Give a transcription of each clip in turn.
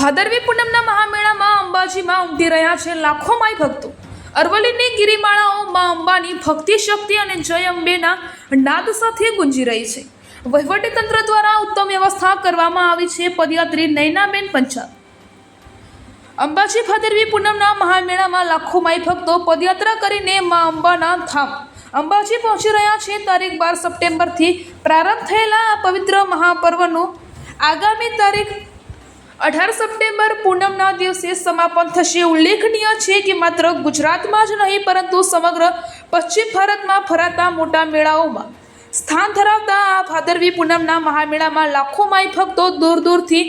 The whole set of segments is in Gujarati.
ભાદરવી પૂનમના મહામેળામાં અંબાજીમાં ઉમટી રહ્યા છે લાખો માય ભક્તો. અરવલ્લીની ગિરિમાળાઓ માં અંબાની ભક્તિ, શક્તિ અને જય અંબેના નાદ સાથે ગુંજી રહી છે. વહીવટીતંત્ર દ્વારા ઉત્તમ વ્યવસ્થા કરવામાં આવી છે પદયાત્રી નૈનાબેન પંચાલ. અંબાજી ભાદરવી પૂનમના મહામેળામાં લાખો માય ભક્તો પદયાત્રા કરીને મા અંબાના ધામ. અંબાજી પહોંચી રહ્યા છે તારીખ બાર સપ્ટેમ્બરથી પ્રારંભ થયેલા આ પવિત્ર મહાપર્વનું આગામી તારીખ અઢાર સપ્ટેમ્બર પૂનમના દિવસે સમાપન થશે. ઉલ્લેખનીય છે કે માત્ર ગુજરાતમાં જ નહીં, પરંતુ સમગ્ર પશ્ચિમ ભારતમાં ફરાતા મોટા મેળાઓમાં સ્થાન ધરાવતા આ ભાદરવી પૂનમના મહામેળામાં લાખો માઈ ભક્તો દૂર દૂરથી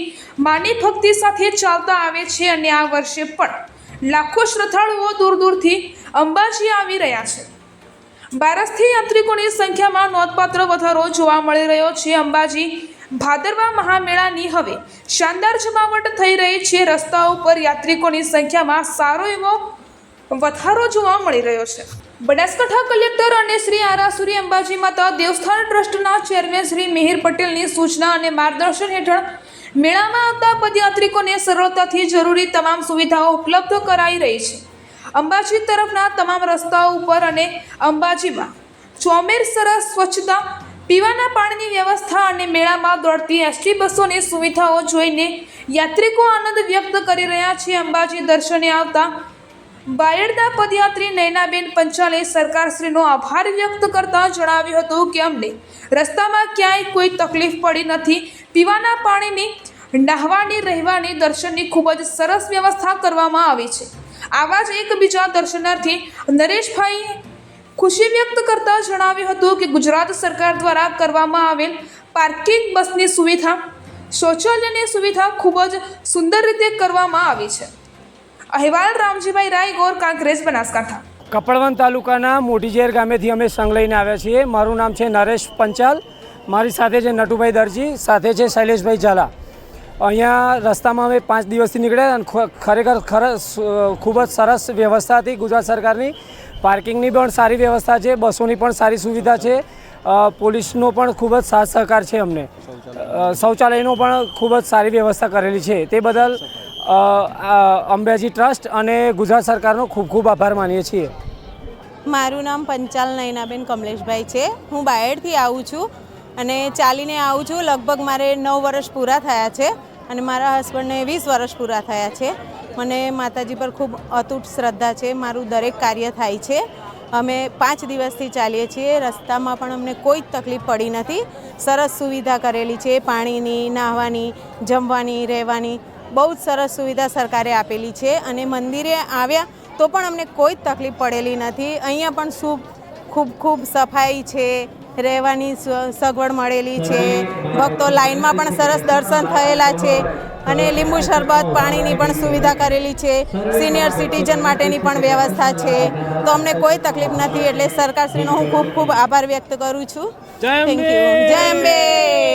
માની ભક્તિ સાથે ચાલતા આવે છે અને આ વર્ષે પણ લાખો શ્રદ્ધાળુઓ દૂર દૂરથી અંબાજી આવી રહ્યા છે. બારસથી યાત્રિકોની સંખ્યામાં નોંધપાત્ર વધારો જોવા મળી રહ્યો છે. અંબાજી ભાદરવા મહામેળાની હવે શાનદાર જમાવટ થઈ રહી છે. રસ્તાઓ પર યાત્રિકોની સંખ્યામાં સારો એવો વધારો જોવા મળી રહ્યો છે. બનાસકાંઠા કલેક્ટર અને શ્રી આરાસુરી અંબાજી માતા દેવસ્થાન ટ્રસ્ટના ચેરમેન શ્રી મિહિર પટેલની સૂચના અને માર્ગદર્શન હેઠળ મેળામાં આવતા પદયાત્રિકોને સરળતાથી જરૂરી તમામ સુવિધાઓ ઉપલબ્ધ કરાઈ રહી છે. અંબાજી તરફના તમામ રસ્તાઓ ઉપર અને અંબાજીમાં ચોમેર સરસ સ્વચ્છતા પીવાના પાણીની વ્યવસ્થા અને મેળામાં દોડતી એસટી બસોની સુવિધાઓ જોઈને યાત્રિકો આનંદ વ્યક્ત કરી રહ્યા છે. અંબાજી દર્શને આવતા બાયડના પદયાત્રી નૈનાબેન પંચાલે સરકારશ્રીનો આભાર વ્યક્ત કરતા જણાવ્યું હતું કે, અમને રસ્તામાં ક્યાંય કોઈ તકલીફ પડી નથી. પીવાના પાણીની નાહવાની, રહેવાની, દર્શનની ખૂબ જ સરસ વ્યવસ્થા કરવામાં આવી છે. આવા જ એક બીજા દર્શનાર્થી નરેશભાઈ ખુશી વ્યક્ત કરતા જણાવ્યું હતું કે ગુજરાત સરકાર દ્વારા કરવામાં આવેલ પાર્કિંગ બસની સુવિધા, શૌચાલયની સુવિધા ખૂબ જ સુંદર રીતે કરવામાં આવી છે. અહેવાલ રામજીભાઈ રાય ગોર કાંકરેજ, બનાસકાંઠા. કપડવન તાલુકાના મોટીઝેર ગામેથી અમે સંઘ લઈને આવ્યા છીએ. મારું નામ છે નરેશ પંચાલ. મારી સાથે છે નટુભાઈ દરજી, સાથે છે શૈલેષભાઈ ઝાલા. અહીંયા રસ્તામાં અમે પાંચ દિવસથી નીકળ્યા અને ખરેખર ખૂબ જ સરસ વ્યવસ્થા હતી ગુજરાત સરકારની. પાર્કિંગની પણ સારી વ્યવસ્થા છે, બસોની પણ સારી સુવિધા છે પોલીસનો પણ ખૂબ જ સાથ સહકાર છે અમને. શૌચાલયનો પણ ખૂબ જ સારી વ્યવસ્થા કરેલી છે. તે બદલ અંબાજી ટ્રસ્ટ અને ગુજરાત સરકારનો ખૂબ ખૂબ આભાર માનીએ છીએ. મારું નામ પંચાલ નયનાબેન કમલેશભાઈ છે. હું બાયડથી આવું છું અને ચાલીને આવું છું. લગભગ મારે નવ વર્ષ પૂરા થયા છે. અને મારા હસબન્ડને વીસ વર્ષ પૂરા થયા છે. મને માતાજી પર ખૂબ અતૂટ શ્રદ્ધા છે. મારું દરેક કાર્ય થાય છે. અમે પાંચ દિવસથી ચાલીએ છીએ. રસ્તામાં પણ અમને કોઈ જ તકલીફ પડી નથી. સરસ સુવિધા કરેલી છે. પાણીની, નાહવાની, જમવાની, રહેવાની બહુ જ સરસ સુવિધા સરકારે આપેલી છે અને મંદિરે આવ્યા તો પણ અમને કોઈ જ તકલીફ પડેલી નથી. અહીંયા પણ શું ખૂબ ખૂબ સફાઈ છે. રહેવાની સગવડ મળેલી છે. ભક્તો લાઇનમાં પણ સરસ દર્શન થયેલા છે અને લીંબુ શરબત પાણીની પણ સુવિધા કરેલી છે. સિનિયર સિટીઝન માટેની પણ વ્યવસ્થા છે. તો અમને કોઈ તકલીફ નથી એટલે સરકારશ્રીનો હું ખૂબ ખૂબ આભાર વ્યક્ત કરું છું. થેન્ક યુ જય અંબે!